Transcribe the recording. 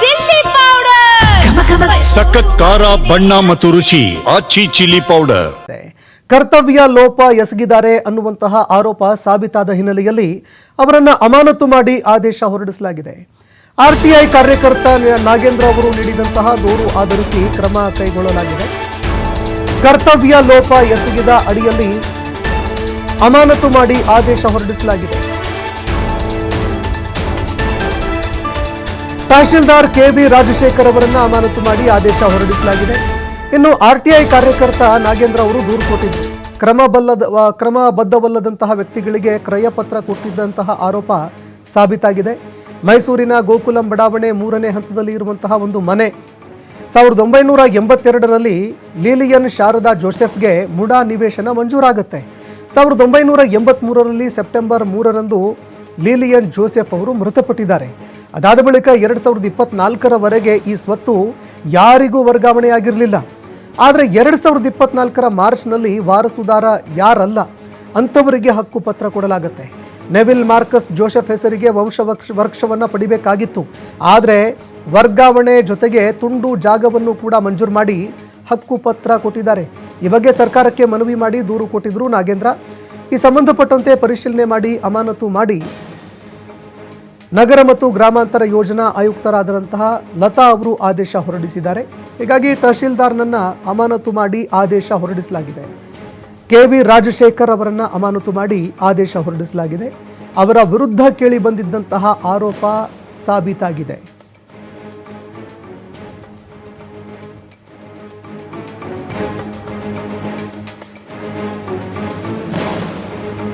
Chilli powder. ಸಖತ್ ಖಾರ ಬಣ್ಣ ಮತ್ತು ರುಚಿ. Aachi chilli powder. ಕರ್ತವ್ಯ ಲೋಪ ಎಸಗಿದ್ದಾರೆ ಅನ್ನುವಂತಹ ಆರೋಪ ಸಾಬೀತಾದ ಹಿನ್ನೆಲೆಯಲ್ಲಿ ಅವರನ್ನ ಅಮಾನತು ಮಾಡಿ ಆದೇಶ ಹೊರಡಿಸಲಾಗಿದೆ. ಆರ್ಟಿಐ ಕಾರ್ಯಕರ್ತ ನಾಗೇಂದ್ರ ಅವರು ನೀಡಿದಂತಹ ದೂರು ಆಧರಿಸಿ ಕ್ರಮ ಕೈಗೊಳ್ಳಲಾಗಿದೆ. ಕರ್ತವ್ಯ ಲೋಪ ಎಸಗಿದ ಅಡಿಯಲ್ಲಿ ಅಮಾನತು ಮಾಡಿ ಆದೇಶ ಹೊರಡಿಸಲಾಗಿದೆ. ತಹಶೀಲ್ದಾರ್ ಕೆ ಬಿ ರಾಜಶೇಖರ್ ಅವರನ್ನು ಅಮಾನತು ಮಾಡಿ ಆದೇಶ ಹೊರಡಿಸಲಾಗಿದೆ. ಇನ್ನು ಆರ್ಟಿಐ ಕಾರ್ಯಕರ್ತ ನಾಗೇಂದ್ರ ಅವರು ದೂರು ಕೊಟ್ಟಿದ್ದರು. ಕ್ರಮಬಲ್ಲದ ಕ್ರಮಬದ್ಧವಲ್ಲದಂತಹ ವ್ಯಕ್ತಿಗಳಿಗೆ ಕ್ರಯಪತ್ರ ಕೊಟ್ಟಿದ್ದಂತಹ ಆರೋಪ ಸಾಬೀತಾಗಿದೆ. ಮೈಸೂರಿನ ಗೋಕುಲಂ ಬಡಾವಣೆ ಮೂರನೇ ಹಂತದಲ್ಲಿ ಇರುವಂತಹ ಒಂದು ಮನೆ. ಸಾವಿರದ ಒಂಬೈನೂರ ಎಂಬತ್ತೆರಡರಲ್ಲಿ ಲೀಲಿಯನ್ ಶಾರದಾ ಜೋಸೆಫ್ಗೆ ಮುಡಾ ನಿವೇಶನ ಮಂಜೂರಾಗುತ್ತೆ. ಸಾವಿರದ ಒಂಬೈನೂರ ಎಂಬತ್ತ್ಮೂರರಲ್ಲಿ ಸೆಪ್ಟೆಂಬರ್ ಮೂರರಂದು ಲೀಲಿಯನ್ ಜೋಸೆಫ್ ಅವರು ಮೃತಪಟ್ಟಿದ್ದಾರೆ. ಅದಾದ ಬಳಿಕ ಎರಡು ಸಾವಿರದ ಇಪ್ಪತ್ನಾಲ್ಕರವರೆಗೆ ಈ ಸ್ವತ್ತು ಯಾರಿಗೂ ವರ್ಗಾವಣೆಯಾಗಿರಲಿಲ್ಲ. ಆದರೆ ಎರಡು ಸಾವಿರದ ಇಪ್ಪತ್ನಾಲ್ಕರ ಮಾರ್ಚ್ನಲ್ಲಿ ವಾರಸುದಾರ ಯಾರಲ್ಲ, ಅಂಥವರಿಗೆ ಹಕ್ಕು ಪತ್ರ ಕೊಡಲಾಗುತ್ತೆ. ನೆವಿಲ್ ಮಾರ್ಕಸ್ ಜೋಸೆಫ್ ಹೆಸರಿಗೆ ವಂಶ ವರ್ಷವನ್ನು ಪಡಿಬೇಕಾಗಿತ್ತು. ಆದರೆ ವರ್ಗಾವಣೆ ಜೊತೆಗೆ ತುಂಡು ಜಾಗವನ್ನು ಕೂಡ ಮಂಜೂರು ಮಾಡಿ ಹಕ್ಕು ಪತ್ರ ಕೊಟ್ಟಿದ್ದಾರೆ. ಈ ಬಗ್ಗೆ ಸರ್ಕಾರಕ್ಕೆ ಮನವಿ ಮಾಡಿ ದೂರು ಕೊಟ್ಟಿದ್ರು ನಾಗೇಂದ್ರ. ಈ ಸಂಬಂಧಪಟ್ಟಂತೆ ಪರಿಶೀಲನೆ ಮಾಡಿ, ಅಮಾನತು ಮಾಡಿ ನಗರ ಮತ್ತು ಗ್ರಾಮಾಂತರ ಯೋಜನಾ ಆಯುಕ್ತರಾದಂತಹ ಲತಾ ಅವರು ಆದೇಶ ಹೊರಡಿಸಿದ್ದಾರೆ. ಹೀಗಾಗಿ ತಹಶೀಲ್ದಾರ್ನನ್ನ ಅಮಾನತು ಮಾಡಿ ಆದೇಶ ಹೊರಡಿಸಲಾಗಿದೆ. ಕೆ ವಿ ರಾಜಶೇಖರ್ ಅವರನ್ನ ಅಮಾನತು ಮಾಡಿ ಆದೇಶ ಹೊರಡಿಸಲಾಗಿದೆ. ಅವರ ವಿರುದ್ಧ ಕೇಳಿ ಬಂದಿದ್ದಂತಹ ಆರೋಪ ಸಾಬೀತಾಗಿದೆ.